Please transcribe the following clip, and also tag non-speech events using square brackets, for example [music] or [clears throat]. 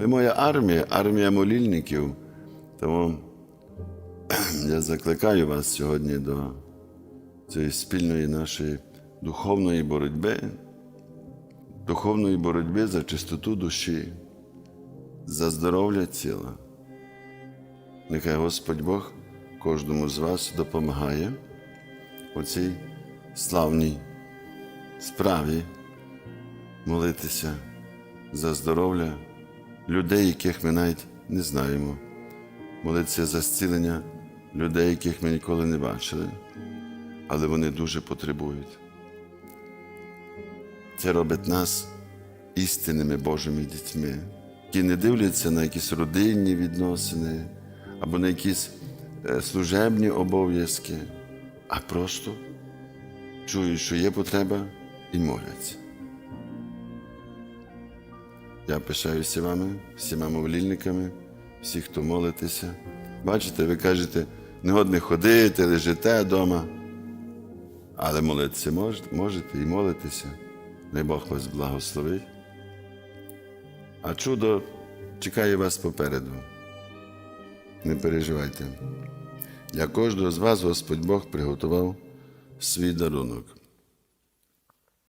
Ви моя армія, армія молільників. Тому [clears throat] я закликаю вас сьогодні до цієї спільної нашої духовної боротьби, духовної боротьби за чистоту душі, за здоров'я тіла. Нехай Господь Бог кожному з вас допомагає у цій славній справі молитися за здоров'я людей, яких ми навіть не знаємо, молитися за зцілення людей, яких ми ніколи не бачили, але вони дуже потребують. Це робить нас істинними Божими дітьми, які не дивляться на якісь родинні відносини або на якісь е, служебні обов'язки, а просто чують, що є потреба і моляться. Я пишаюся вами, всіма молільниками, всі, хто молитеся. Бачите, ви кажете, не годне ходити, лежите вдома. Але молитися можете, і молитеся. Най Бог вас благословить. А чудо чекає вас попереду. Не переживайте. Для кожного з вас Господь Бог приготував свій дарунок.